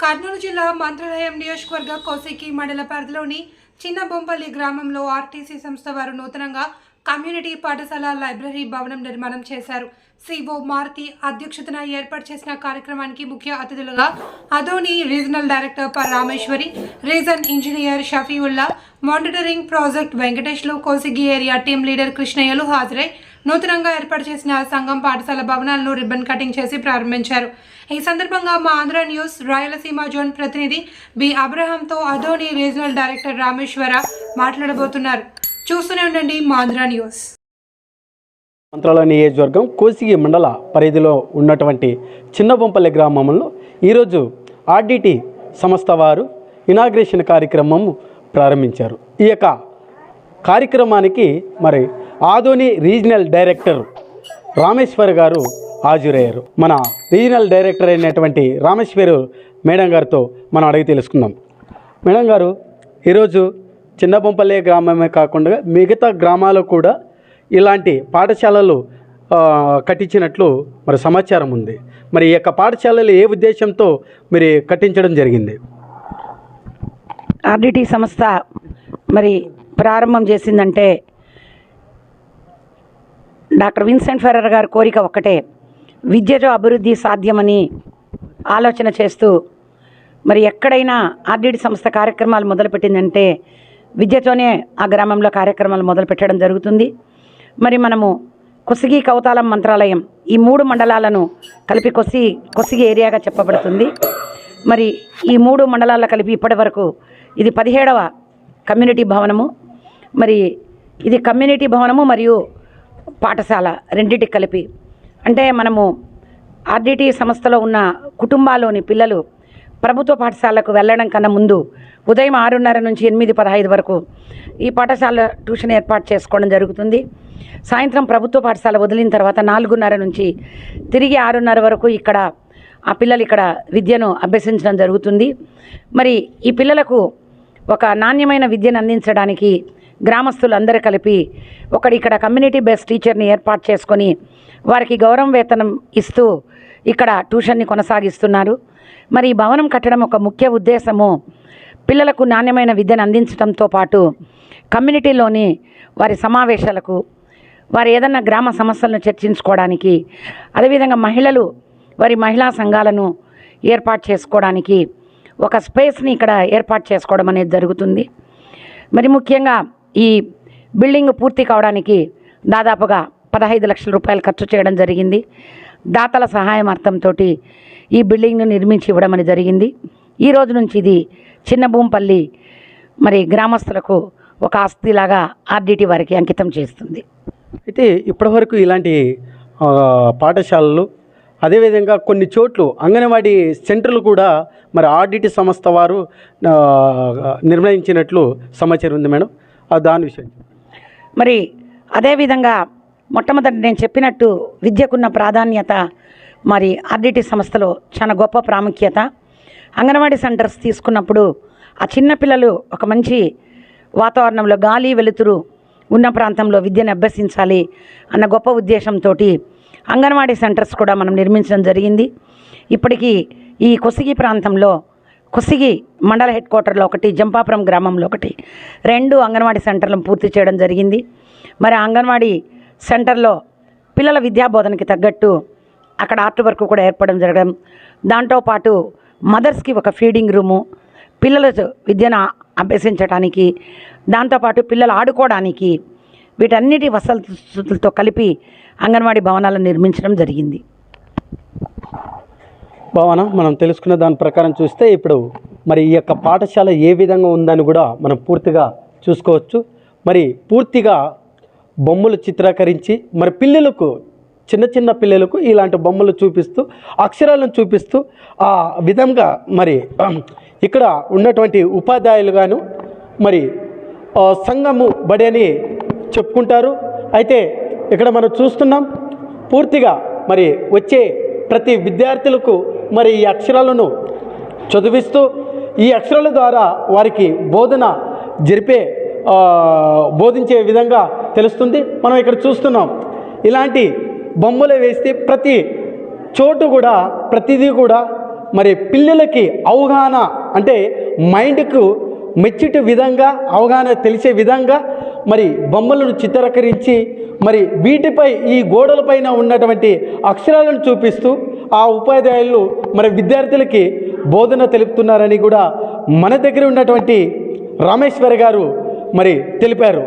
కర్నూలు జిల్లా మంత్రాలయం నియోజకవర్గ కోసికి మండల పరిధిలోని చిన్న బొంపల్లి గ్రామంలో ఆర్టీసీ సంస్థ వారు నూతనంగా కమ్యూనిటీ పాఠశాల లైబ్రరీ భవనం నిర్మాణం చేశారు. సిఓ మారుతి అధ్యక్షతన ఏర్పాటు చేసిన కార్యక్రమానికి ముఖ్య అతిథులుగా Adoni regional director per Rameshwari region engineer Shafiulla monitoring project వెంకటేష్లు Kosigi area team leader కృష్ణయ్యలు హాజరై నూతనంగా ఏర్పాటు చేసిన సంఘం పాఠశాల భవనాలను రిబ్బన్ కటింగ్ చేసి ప్రారంభించారు. ఈ సందర్భంగా మా ఆంధ్ర న్యూస్ రాయలసీమ జోన్ ప్రతినిధి బి. అబ్రహాంతో అదోని రీజనల్ డైరెక్టర్ రామేశ్వర మాట్లాడబోతున్నారు. చూస్తూనే ఉండండి మా ఆంధ్ర న్యూస్. మంత్రాలయ నియోజకవర్గం కోసిగి మండల పరిధిలో ఉన్నటువంటి చిన్నబొంపల్లి గ్రామంలో ఈరోజు ఆర్డిటి సంస్థ వారు ఇనాగ్రేషన్ కార్యక్రమం ప్రారంభించారు. ఈ యొక్క కార్యక్రమానికి మరి ఆదోని రీజనల్ డైరెక్టర్ రామేశ్వర్ గారు హాజరయ్యారు. మన రీజనల్ డైరెక్టర్ అయినటువంటి రామేశ్వర్ మేడం గారితో మనం అడిగి తెలుసుకుందాం. మేడం గారు ఈరోజు చిన్నపంపల్లి గ్రామమే కాకుండా మిగతా గ్రామాలు కూడా ఇలాంటి పాఠశాలలు కట్టించినట్లు మరి సమాచారం ఉంది. మరి ఈ యొక్క పాఠశాలలు ఏ ఉద్దేశంతో మరి కట్టించడం జరిగింది? ఆర్డిటి సంస్థ మరి ప్రారంభం చేసిందంటే డాక్టర్ విన్సెంట్ ఫెర్రర్ గారి కోరిక ఒక్కటే. విద్యతో అభివృద్ధి సాధ్యమని ఆలోచన చేస్తూ మరి ఎక్కడైనా ఆర్డీడి సంస్థ కార్యక్రమాలు మొదలుపెట్టిందంటే విద్యతోనే ఆ గ్రామంలో కార్యక్రమాలు మొదలుపెట్టడం జరుగుతుంది. మరి మనము కొసిగి కౌతాలం మంత్రాలయం ఈ మూడు మండలాలను కలిపి కొసి కొసిగి ఏరియాగా చెప్పబడుతుంది. మరి ఈ మూడు మండలాల కలిపి ఇప్పటి వరకు ఇది పదిహేడవ కమ్యూనిటీ భవనము. మరి ఇది కమ్యూనిటీ భవనము మరియు పాఠశాల రెండింటికి కలిపి. అంటే మనము ఆర్డిటి సంస్థలో ఉన్న కుటుంబాల్లోని పిల్లలు ప్రభుత్వ పాఠశాలకు వెళ్ళడం కన్నా ముందు ఉదయం ఆరున్నర నుంచి ఎనిమిది పదహైదు వరకు ఈ పాఠశాల ట్యూషన్ ఏర్పాటు చేసుకోవడం జరుగుతుంది. సాయంత్రం ప్రభుత్వ పాఠశాల వదిలిన తర్వాత నాలుగున్నర నుంచి తిరిగి ఆరున్నర వరకు ఇక్కడ ఆ పిల్లలు ఇక్కడ విద్యను అభ్యసించడం జరుగుతుంది. మరి ఈ పిల్లలకు ఒక నాణ్యమైన విద్యను అందించడానికి గ్రామస్తులందరూ కలిపి ఒకడిక్కడ ఇక్కడ కమ్యూనిటీ బేస్డ్ టీచర్ని ఏర్పాటు చేసుకొని వారికి గౌరవ వేతనం ఇస్తూ ఇక్కడ ట్యూషన్ని కొనసాగిస్తున్నారు. మరి ఈ భవనం కట్టడం ఒక ముఖ్య ఉద్దేశము. పిల్లలకు నాణ్యమైన విద్యను అందించడంతో పాటు కమ్యూనిటీలోని వారి సమావేశాలకు వారి ఏదన్నా గ్రామ సమస్యలను చర్చించుకోవడానికి అదేవిధంగా మహిళలు వారి మహిళా సంఘాలను ఏర్పాటు చేసుకోవడానికి ఒక స్పేస్ని ఇక్కడ ఏర్పాటు చేసుకోవడం అనేది జరుగుతుంది. మరి ముఖ్యంగా ఈ బిల్డింగ్ పూర్తి కావడానికి దాదాపుగా పదహైదు లక్షల రూపాయలు ఖర్చు చేయడం జరిగింది. దాతల సహాయం అర్థంతో ఈ బిల్డింగ్ను నిర్మించి ఇవ్వడం అని జరిగింది. ఈ రోజు నుంచి ఇది చిన్న భూంపల్లి మరి గ్రామస్తులకు ఒక ఆస్తిలాగా ఆర్డిటి వారికి అంకితం చేస్తుంది. అయితే ఇప్పటివరకు ఇలాంటి పాఠశాలలు అదేవిధంగా కొన్ని చోట్ల అంగన్వాడీ సెంటర్లు కూడా మరి ఆర్డిటి సంస్థ వారు నిర్ణయించినట్లు సమాచారం ఉంది మేడం. దాని విషయం మరి అదేవిధంగా మొట్టమొదటి నేను చెప్పినట్టు విద్యకున్న ప్రాధాన్యత మరి ఆర్డిటి సంస్థలో చాలా గొప్ప ప్రాముఖ్యత. అంగన్వాడీ సెంటర్స్ తీసుకున్నప్పుడు ఆ చిన్నపిల్లలు ఒక మంచి వాతావరణంలో గాలి వెలుతురు ఉన్న ప్రాంతంలో విద్యను అభ్యసించాలి అన్న గొప్ప ఉద్దేశంతో అంగన్వాడీ సెంటర్స్ కూడా మనం నిర్మించడం జరిగింది. ఇప్పటికీ ఈ కొసిగి ప్రాంతంలో కొసిగి మండల హెడ్ క్వార్టర్లో ఒకటి జంపాపురం గ్రామంలో ఒకటి. రెండు అంగన్వాడీ సెంటర్లను పూర్తి చేయడం జరిగింది. మరి అంగన్వాడీ సెంటర్లో పిల్లల విద్యాబోధనకి తగ్గట్టు అక్కడ ఆర్ట్ వర్క్ కూడా ఏర్పడడం జరగడం. దాంతోపాటు మదర్స్కి ఒక ఫీడింగ్ రూము పిల్లల విద్యను అభ్యసించడానికి దాంతోపాటు పిల్లలు ఆడుకోవడానికి వీటన్నిటి వసతులతో కలిపి అంగన్వాడీ భవనాలను నిర్మించడం జరిగింది. భావన మనం తెలుసుకున్న దాని ప్రకారం చూస్తే ఇప్పుడు మరి ఈ యొక్క పాఠశాల ఏ విధంగా ఉందని కూడా మనం పూర్తిగా చూసుకోవచ్చు. మరి పూర్తిగా బొమ్మలు చిత్రీకరించి మరి పిల్లలకు చిన్న చిన్న పిల్లలకు ఇలాంటి బొమ్మలు చూపిస్తూ అక్షరాలను చూపిస్తూ ఆ విధంగా మరి ఇక్కడ ఉన్నటువంటి ఉపాధ్యాయులు గాను మరి సంఘము బడి అని చెప్పుకుంటారు. అయితే ఇక్కడ మనం చూస్తున్నాం పూర్తిగా మరి వచ్చే ప్రతి విద్యార్థులకు మరి ఈ అక్షరాలను చదివిస్తూ ఈ అక్షరాల ద్వారా వారికి బోధన జరిపే బోధించే విధంగా తెలుస్తుంది. మనం ఇక్కడ చూస్తున్నాం ఇలాంటి బొమ్మలు వేస్తే ప్రతి చోటు కూడా ప్రతిదీ కూడా మరి పిల్లలకి అవగాహన అంటే మైండ్కు మెచ్చుటి విధంగా అవగాహన తెలిసే విధంగా మరి బొమ్మలను చిత్రీకరించి మరి వీటిపై ఈ గోడలపైన ఉన్నటువంటి అక్షరాలను చూపిస్తూ ఆ ఉపాధ్యాయులు మరి విద్యార్థులకి బోధన తెలుపుతున్నారని కూడా మన దగ్గర ఉన్నటువంటి రామేశ్వర్ గారు మరి తెలిపారు.